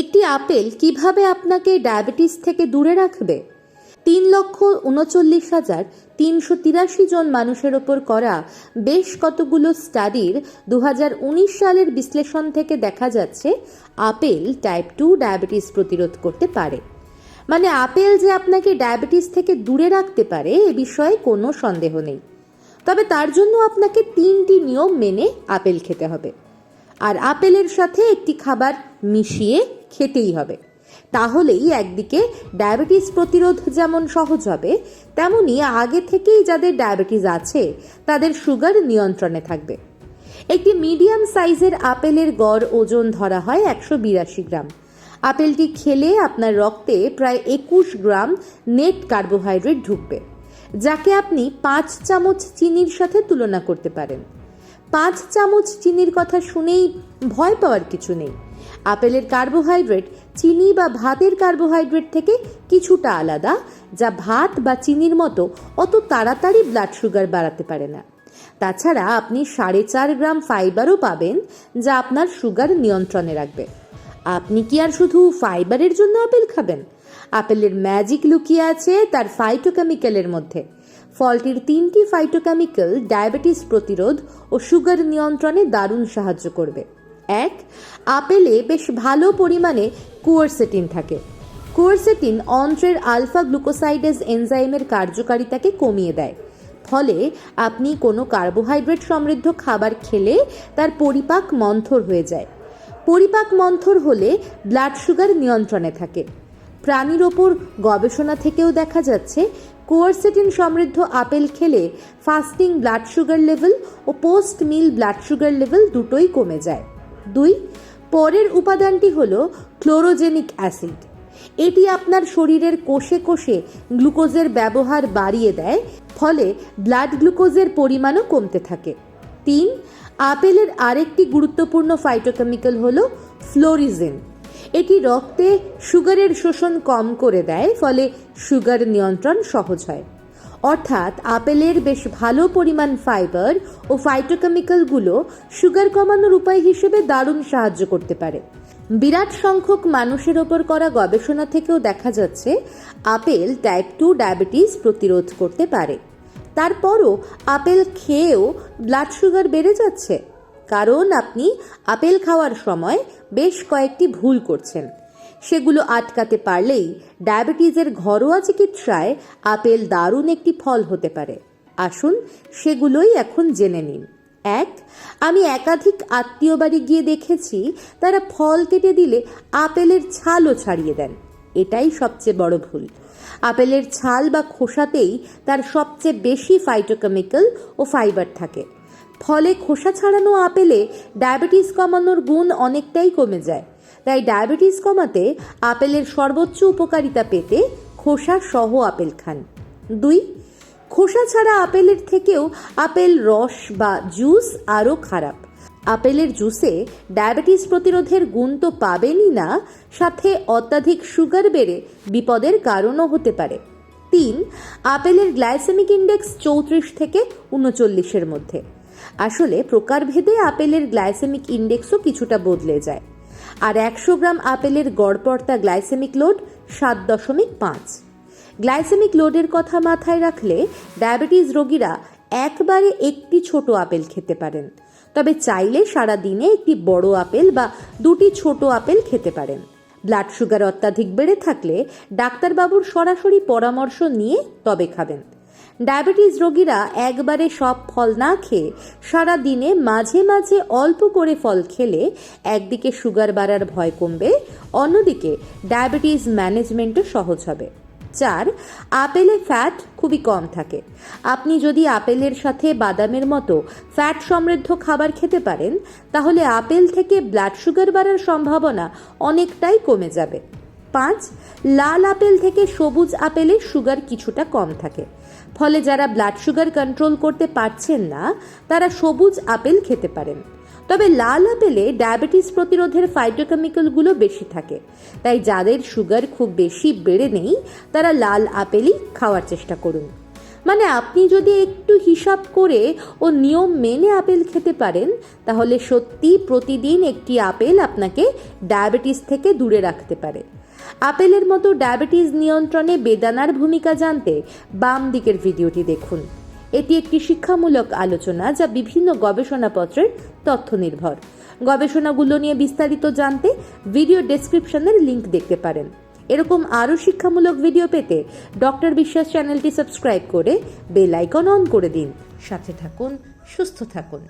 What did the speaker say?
একটি আপেল কীভাবে আপনাকে ডায়াবেটিস থেকে দূরে রাখবে? তিন লক্ষ উনচল্লিশ হাজার তিনশো তিরাশি জন মানুষের ওপর করা বেশ কতগুলো স্টাডির দু হাজার উনিশ সালের বিশ্লেষণ থেকে দেখা যাচ্ছে আপেল টাইপ টু ডায়াবেটিস প্রতিরোধ করতে পারে। মানে আপেল যে আপনাকে ডায়াবেটিস থেকে দূরে রাখতে পারে এ বিষয়ে কোনো সন্দেহ নেই। তবে তার জন্য আপনাকে তিনটি নিয়ম মেনে আপেল খেতে হবে। আর আপেলের সাথে একটি খাবার মিশিয়ে খেতেই হবে। তাহলেই একদিকে ডায়াবেটিস প্রতিরোধ যেমন সহজ হবে, তেমনি আগে থেকেই যাদের ডায়াবেটিস আছে, তাদের সুগার নিয়ন্ত্রণে থাকবে। একটি মিডিয়াম সাইজের আপেলের গড় ওজন ধরা হয় একশো বিরাশি গ্রাম। আপেলটি খেলে আপনার রক্তে প্রায় একুশ গ্রাম নেট কার্বোহাইড্রেট ঢুকবে, যাকে আপনি পাঁচ চামচ চিনির সাথে তুলনা করতে পারেন। পাঁচ চামচ চিনির কথা শুনেই ভয় পাওয়ার কিছু নেই। আপেলের কার্বোহাইড্রেট চিনি বা ভাতের কার্বোহাইড্রেট থেকে কিছুটা আলাদা, যা ভাত বা চিনির মতো অত তাড়াতাড়ি ব্লাড সুগার বাড়াতে পারে না। তাছাড়া আপনি সাড়ে চার গ্রাম ফাইবারও পাবেন, যা আপনার সুগার নিয়ন্ত্রণে রাখবে। আপনি কি আর শুধু ফাইবারের জন্য আপেল খাবেন? আপেলের ম্যাজিক লুকিয়ে আছে তার ফাইটোকেমিক্যালের মধ্যে। ফলটির তিনটি ফাইটোকেমিক্যাল ডায়াবেটিস প্রতিরোধ ও সুগার নিয়ন্ত্রণে দারুণ সাহায্য করবে। এক, আপেলে বেশ ভালো পরিমাণে কুয়ারসেটিন থাকে। কুয়ারসেটিন অন্ত্রের আলফা গ্লুকোসাইডেজ এনজাইমের কার্যকারিতাকে কমিয়ে দেয়। ফলে আপনি কোনো কার্বোহাইড্রেট সমৃদ্ধ খাবার খেলে তার পরিপাক মন্থর হয়ে যায়। পরিপাক মন্থর হলে ব্লাড সুগার নিয়ন্ত্রণে থাকে। প্রাণীর ওপর গবেষণা থেকেও দেখা যাচ্ছে, কোয়ারসেটিন সমৃদ্ধ আপেল খেলে ফাস্টিং ব্লাড সুগার লেভেল ও post meal blood sugar level দুটোই কমে যায়। দুই, পরের উপাদানটি হল ক্লোরোজেনিক অ্যাসিড। এটি আপনার শরীরের কোষে কোষে গ্লুকোজের ব্যবহার বাড়িয়ে দেয়, ফলে ব্লাড গ্লুকোজের পরিমাণও কমতে থাকে। তিন, আপেলের আরেকটি গুরুত্বপূর্ণ ফাইটোকেমিক্যাল হল ফ্লোরিজেন এটি রক্তে সুগারের শোষণ কম করে দেয়, ফলে সুগার নিয়ন্ত্রণ সহজ হয়। অর্থাৎ আপেলের বেশ ভালো পরিমাণ ফাইবার ও ফাইটোকেমিক্যালগুলো সুগার কমানোর উপায় হিসেবে দারুণ সাহায্য করতে পারে। বিরাট সংখ্যক মানুষের ওপর করা গবেষণা থেকেও দেখা যাচ্ছে, আপেল টাইপ টু ডায়াবেটিস প্রতিরোধ করতে পারে। তারপরও আপেল খেয়েও ব্লাড সুগার বেড়ে যাচ্ছে। কারণ আপনি আপেল খাওয়ার সময় বেশ কয়েকটি ভুল করছেন। সেগুলো আটকাতে পারলেই ডায়াবেটিসের ঘরোয়া চিকিৎসায় আপেল দারুণ একটি ফল হতে পারে। আসুন সেগুলোই এখন জেনে নিন। এক, আমি একাধিক আত্মীয় বাড়ি গিয়ে দেখেছি, তারা ফল কেটে দিলে আপেলের ছালও ছাড়িয়ে দেন। এটাই সবচেয়ে বড় ভুল। আপেলের ছাল বা খোসাতেই তার সবচেয়ে বেশি ফাইটোকেমিক্যাল ও ফাইবার থাকে। ফলে খোসা ছাড়ানো আপেলে ডায়াবেটিস কমানোর গুণ অনেকটাই কমে যায়। তাই ডায়াবেটিস কমাতে আপেলের সর্বোচ্চ উপকারিতা পেতে খোসা সহ আপেল খান। দুই, খোসা ছাড়া আপেলের থেকেও আপেল রস বা জুস আরও খারাপ। আপেলের জুসে ডায়াবেটিস প্রতিরোধের গুণ তো পাবেনই না, সাথে অত্যাধিক সুগার বেড়ে বিপদের কারণও হতে পারে। তিন, আপেলের গ্লাইসেমিক ইন্ডেক্স চৌত্রিশ থেকে উনচল্লিশের মধ্যে। আসলে প্রকারভেদে আপেলের গ্লাইসেমিক ইন্ডেক্সও কিছুটা বদলে যায়। আর একশো গ্রাম আপেলের গড়পড়তা গ্লাইসেমিক লোড সাত দশমিক পাঁচ। গ্লাইসেমিক লোডের কথা মাথায় রাখলে ডায়াবেটিস রোগীরা একবারে একটি ছোট আপেল খেতে পারেন। তবে চাইলে সারা দিনে একটি বড় আপেল বা দুটি ছোট আপেল খেতে পারেন। ব্লাড সুগার অত্যাধিক বেড়ে থাকলে ডাক্তারবাবুর সরাসরি পরামর্শ নিয়ে তবে খাবেন। ডায়াবেটিস রোগীরা একবারে সব ফল না খেয়ে সারা দিনে মাঝে মাঝে অল্প করে ফল খেলে একদিকে সুগার বাড়ার ভয় কমবে, অন্যদিকে ডায়াবেটিস ম্যানেজমেন্টও সহজ হবে। চার, আপেলে ফ্যাট খুবই কম থাকে। আপনি যদি আপেলের সাথে বাদামের মতো ফ্যাট সমৃদ্ধ খাবার খেতে পারেন, তাহলে আপেল থেকে ব্লাড সুগার বাড়ার সম্ভাবনা অনেকটাই কমে যাবে। পাঁচ, লাল আপেল থেকে সবুজ আপেলে সুগার কিছুটা কম থাকে। ফলে যারা ব্লাড সুগার কন্ট্রোল করতে পারছেন না, তারা সবুজ আপেল খেতে পারেন। তবে লাল আপেলে ডায়াবেটিস প্রতিরোধের ফাইটোকেমিক্যালগুলো বেশি থাকে। তাই যাদের সুগার খুব বেশি বেড়ে নেই, তারা লাল আপেলই খাওয়ার চেষ্টা করুন। মানে আপনি যদি একটু হিসাব করে ও নিয়ম মেনে আপেল খেতে পারেন, তাহলে সত্যি প্রতিদিন একটি আপেল আপনাকে ডায়াবেটিস থেকে দূরে রাখতে পারে। আপেলের মতো ডায়াবেটিস নিয়ন্ত্রণে বেদানার ভূমিকা জানতে বাম দিকের ভিডিওটি দেখুন। এটি একটি শিক্ষামূলক আলোচনা যা বিভিন্ন গবেষণাপত্রের তথ্য নির্ভর গবেষণাগুলো নিয়ে বিস্তারিত জানতে ভিডিও ডেসক্রিপশনের লিংক দেখতে পারেন। এরকম আরও শিক্ষামূলক ভিডিও পেতে ডক্টর বিশ্বাস চ্যানেলটি সাবস্ক্রাইব করে বেল আইকন অন করে দিন। সাথে থাকুন, সুস্থ থাকুন।